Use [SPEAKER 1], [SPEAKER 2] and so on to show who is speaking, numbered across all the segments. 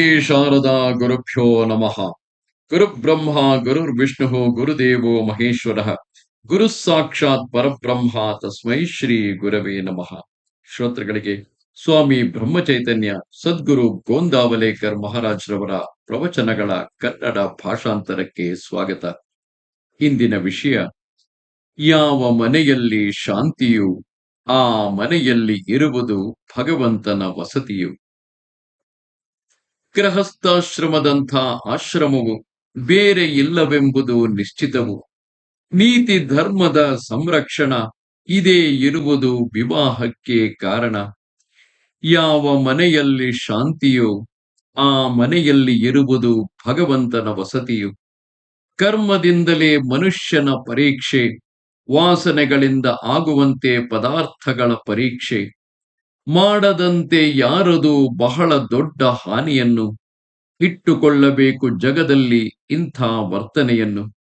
[SPEAKER 1] ಶ್ರೀ ಶಾರದಾ ಗುರುಭ್ಯೋ ನಮಃ. ಗುರುಬ್ರಹ್ಮ, ಗುರುರ್ವಿಷ್ಣು, ಗುರುದೇವೋ ಮಹೇಶ್ವರ. ಗುರು ಸಾಕ್ಷಾತ್ ಪರಬ್ರಹ್ಮ ತಸ್ಮೈ ಶ್ರೀ ಗುರವೇ ನಮಃ. ಶ್ರೋತೃಗಳಿಗೆ ಸ್ವಾಮಿ ಬ್ರಹ್ಮಚೈತನ್ಯ, ಸದ್ಗುರು ಗೋಂದಾವಲೇಕರ್ ಮಹಾರಾಜ್ರವರ ಪ್ರವಚನಗಳ ಕನ್ನಡ ಭಾಷಾಂತರಕ್ಕೆ ಸ್ವಾಗತ. ಇಂದಿನ ವಿಷಯ, ಯಾವ ಮನೆಯಲ್ಲಿ ಶಾಂತಿಯು, ಆ ಮನೆಯಲ್ಲಿ ಇರುವುದು ಭಗವಂತನ ವಸತಿಯು. ಗೃಹಸ್ಥಾಶ್ರಮದಂಥ ಆಶ್ರಮವು ಬೇರೆ ಇಲ್ಲವೆಂಬುದು ನಿಶ್ಚಿತವು. ನೀತಿ ಧರ್ಮದ ಸಂರಕ್ಷಣ ಇದೇ ಇರುವುದು ವಿವಾಹಕ್ಕೆ ಕಾರಣ. ಯಾವ ಮನೆಯಲ್ಲಿ ಶಾಂತಿಯೋ ಆ ಮನೆಯಲ್ಲಿ ಇರುವುದು ಭಗವಂತನ ವಸತಿಯು. ಕರ್ಮದಿಂದಲೇ ಮನುಷ್ಯನ ಪರೀಕ್ಷೆ, ವಾಸನೆಗಳಿಂದ ಆಗುವಂತೆ ಪದಾರ್ಥಗಳ ಪರೀಕ್ಷೆ. ಮಾಡದಂತೆ ಯಾರದು ಬಹಳ ದೊಡ್ಡ ಹಾನಿಯನ್ನು ಇಟ್ಟುಕೊಳ್ಳಬೇಕು ಜಗದಲ್ಲಿ ಇಂಥ ವರ್ತನೆಯನ್ನು.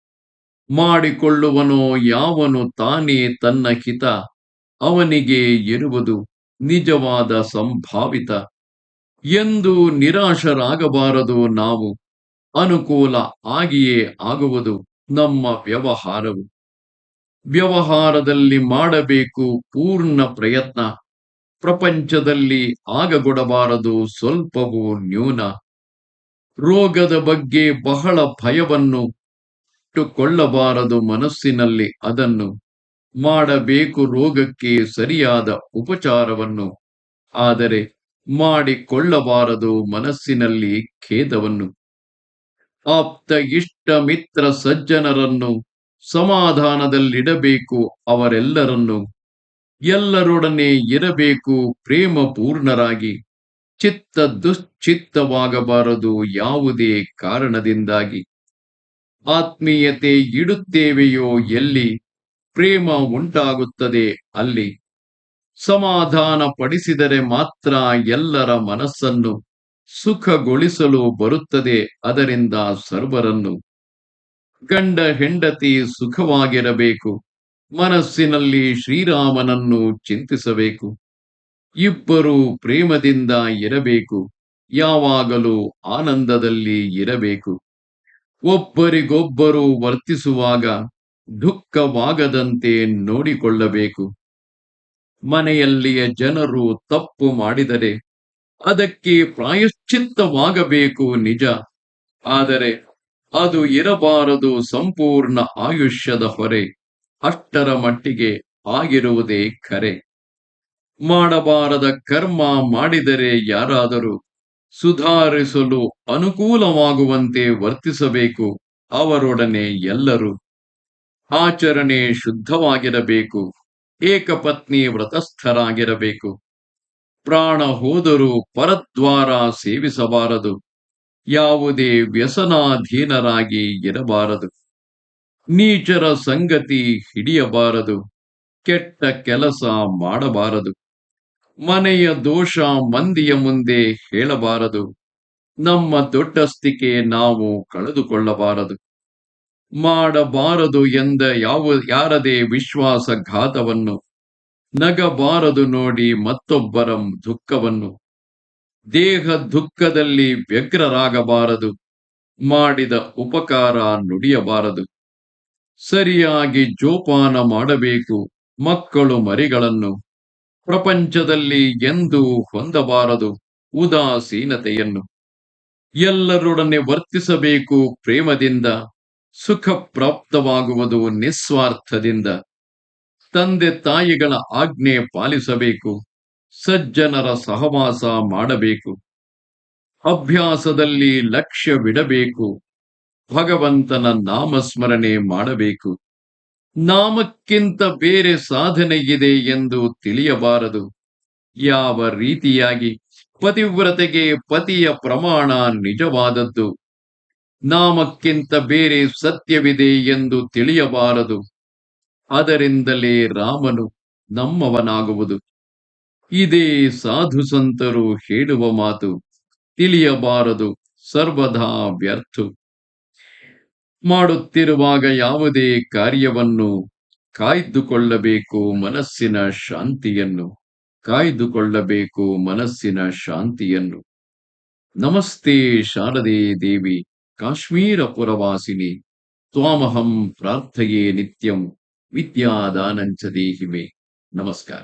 [SPEAKER 1] ಮಾಡಿಕೊಳ್ಳುವನೋ ಯಾವನು ತಾನೇ ತನ್ನ ಹಿತ, ಅವನಿಗೆ ಇರುವುದು ನಿಜವಾದ ಸಂಭಾವಿತ. ಎಂದು ನಿರಾಶರಾಗಬಾರದು ನಾವು, ಅನುಕೂಲ ಆಗಿಯೇ ಆಗುವುದು ನಮ್ಮ ವ್ಯವಹಾರವು. ವ್ಯವಹಾರದಲ್ಲಿ ಮಾಡಬೇಕು ಪೂರ್ಣ ಪ್ರಯತ್ನ. ಪ್ರಪಂಚದಲ್ಲಿ ಆಗಗೊಡಬಾರದು, ಸ್ವಲ್ಪವೂ ನ್ಯೂನ. ರೋಗದ ಬಗ್ಗೆ ಬಹಳ ಭಯವನ್ನು ಇಟ್ಟುಕೊಳ್ಳಬಾರದು ಮನಸ್ಸಿನಲ್ಲಿ. ಅದನ್ನು ಮಾಡಬೇಕು ರೋಗಕ್ಕೆ ಸರಿಯಾದ ಉಪಚಾರವನ್ನು. ಆದರೆ ಮಾಡಿಕೊಳ್ಳಬಾರದು ಮನಸ್ಸಿನಲ್ಲಿ ಖೇದವನ್ನು. ಆಪ್ತ ಇಷ್ಟ ಮಿತ್ರ ಸಜ್ಜನರನ್ನು ಸಮಾಧಾನದಲ್ಲಿಡಬೇಕು ಅವರೆಲ್ಲರನ್ನು ಎಲ್ಲರೊಡನೆ ಇರಬೇಕು ಪ್ರೇಮ ಪೂರ್ಣರಾಗಿ ಚಿತ್ತ ದುಶ್ಚಿತ್ತವಾಗಬಾರದು ಯಾವುದೇ ಕಾರಣದಿಂದಾಗಿ. ಆತ್ಮೀಯತೆ ಇಡುತ್ತೇವೆಯೋ ಎಲ್ಲಿ? ಪ್ರೇಮ ಉಂಟಾಗುತ್ತದೆ ಅಲ್ಲಿ. ಸಮಾಧಾನ ಪಡಿಸಿದರೆ ಮಾತ್ರ ಎಲ್ಲರ ಮನಸ್ಸನ್ನು ಸುಖಗೊಳಿಸಲು ಬರುತ್ತದೆ ಅದರಿಂದ ಸರ್ವರನ್ನು. ಗಂಡ ಹೆಂಡತಿ ಸುಖವಾಗಿರಬೇಕು. ಮನಸ್ಸಿನಲ್ಲಿ ಶ್ರೀರಾಮನನ್ನು ಚಿಂತಿಸಬೇಕು. ಇಬ್ಬರು ಪ್ರೇಮದಿಂದ ಇರಬೇಕು. ಯಾವಾಗಲೂ ಆನಂದದಲ್ಲಿ ಇರಬೇಕು. ಒಬ್ಬರಿಗೊಬ್ಬರು ವರ್ತಿಸುವಾಗ ದುಃಖವಾಗದಂತೆ ನೋಡಿಕೊಳ್ಳಬೇಕು. ಮನೆಯಲ್ಲಿಯ ಜನರು ತಪ್ಪು ಮಾಡಿದರೆ ಅದಕ್ಕೆ ಪ್ರಾಯಶ್ಚಿತ್ತವಾಗಬೇಕು ನಿಜ. ಆದರೆ ಅದು ಇರಬಾರದು ಸಂಪೂರ್ಣ ಆಯುಷ್ಯದ ಹೊರೆ. ಅಷ್ಟರ ಮಟ್ಟಿಗೆ ಆಗಿರುವುದೇ ಖರೆ ಮಾಡಬಾರದ ಕರ್ಮ ಮಾಡಿದರೆ ಯಾರಾದರೂ ಸುಧಾರಿಸಲು ಅನುಕೂಲವಾಗುವಂತೆ ವರ್ತಿಸಬೇಕು, ಅವರೊಡನೆ ಎಲ್ಲರೂ ಆಚರಣೆ ಶುದ್ಧವಾಗಿರಬೇಕು, ಏಕಪತ್ನಿ ವ್ರತಸ್ಥರಾಗಿರಬೇಕು. ಪ್ರಾಣ ಹೋದರೂ ಪರದ್ವಾರ ಸೇವಿಸಬಾರದು, ಯಾವುದೇ ವ್ಯಸನಾಧೀನರಾಗಿ ಇರಬಾರದು. ನೀಚರ ಸಂಗತಿ ಹಿಡಿಯಬಾರದು, ಕೆಟ್ಟ ಕೆಲಸ ಮಾಡಬಾರದು. ಮನೆಯ ದೋಷ ಮಂದಿಯ ಮುಂದೆ ಹೇಳಬಾರದು. ನಮ್ಮ ದೊಡ್ಡಸ್ತಿಕೆ ನಾವು ಕಳೆದುಕೊಳ್ಳಬಾರದು. ಮಾಡಬಾರದು ಎಂದ ಯಾವ, ಯಾರದೇ ವಿಶ್ವಾಸಘಾತವನ್ನು, ನಗಬಾರದು ನೋಡಿ ಮತ್ತೊಬ್ಬರ ದುಃಖವನ್ನು. ದೇಹ ದುಃಖದಲ್ಲಿ ವ್ಯಗ್ರರಾಗಬಾರದು, ಮಾಡಿದ ಉಪಕಾರ ನುಡಿಯಬಾರದು. ಸರಿಯಾಗಿ ಜೋಪಾನ ಮಾಡಬೇಕು. ಮಕ್ಕಳು ಮರಿಗಳನ್ನು ಪ್ರಪಂಚದಲ್ಲಿ ಎಂದೂ ಹೊಂದಬಾರದು. ಉದಾಸೀನತೆಯನ್ನು ಎಲ್ಲರೊಡನೆ ವರ್ತಿಸಬೇಕು. ಪ್ರೇಮದಿಂದ ಸುಖ ಪ್ರಾಪ್ತವಾಗುವುದು ನಿಸ್ವಾರ್ಥದಿಂದ. ತಂದೆ ತಾಯಿಗಳ ಆಜ್ಞೆ ಪಾಲಿಸಬೇಕು. ಸಜ್ಜನರ ಸಹವಾಸ ಮಾಡಬೇಕು. ಅಭ್ಯಾಸದಲ್ಲಿ ಲಕ್ಷ್ಯವಿಡಬೇಕು ಭಗವಂತನ ನಾಮಸ್ಮರಣೆ ಮಾಡಬೇಕು. ನಾಮಕ್ಕಿಂತ ಬೇರೆ ಸಾಧನೆ ಇದೆ ಎಂದು ತಿಳಿಯಬಾರದು. ಯಾವ ರೀತಿಯಾಗಿ ಪತಿವ್ರತೆಗೆ ಪತಿಯ ಪ್ರಮಾಣ ನಿಜವಾದದ್ದು. ನಾಮಕ್ಕಿಂತ ಬೇರೆ ಸತ್ಯವಿದೆ ಎಂದು ತಿಳಿಯಬಾರದು. ಅದರಿಂದಲೇ ರಾಮನು ನಮ್ಮವನಾಗುವುದು. ಇದೇ ಸಾಧು ಸಂತರು ಹೇಳುವ ಮಾತು. ತಿಳಿಯಬಾರದು. ಸರ್ವದಾ ವ್ಯರ್ಥ. ಮಾಡುತ್ತಿರುವಾಗ ಯಾವುದೇ ಕಾರ್ಯವನ್ನು ಕಾಯ್ದುಕೊಳ್ಳಬೇಕು ಮನಸ್ಸಿನ ಶಾಂತಿಯನ್ನು, ಕಾಯ್ದುಕೊಳ್ಳಬೇಕು ಮನಸ್ಸಿನ ಶಾಂತಿಯನ್ನು. ನಮಸ್ತೆ ಶಾರದೆ ದೇವಿ, ಕಾಶ್ಮೀರ ಪುರವಾಸಿನಿ, ತ್ವಾಮಹಂ ಪ್ರಾರ್ಥಯೇ ನಿತ್ಯಂ ವಿದ್ಯಾದಾನಂಚ ದೇಹಿಮೆ. ನಮಸ್ಕಾರ.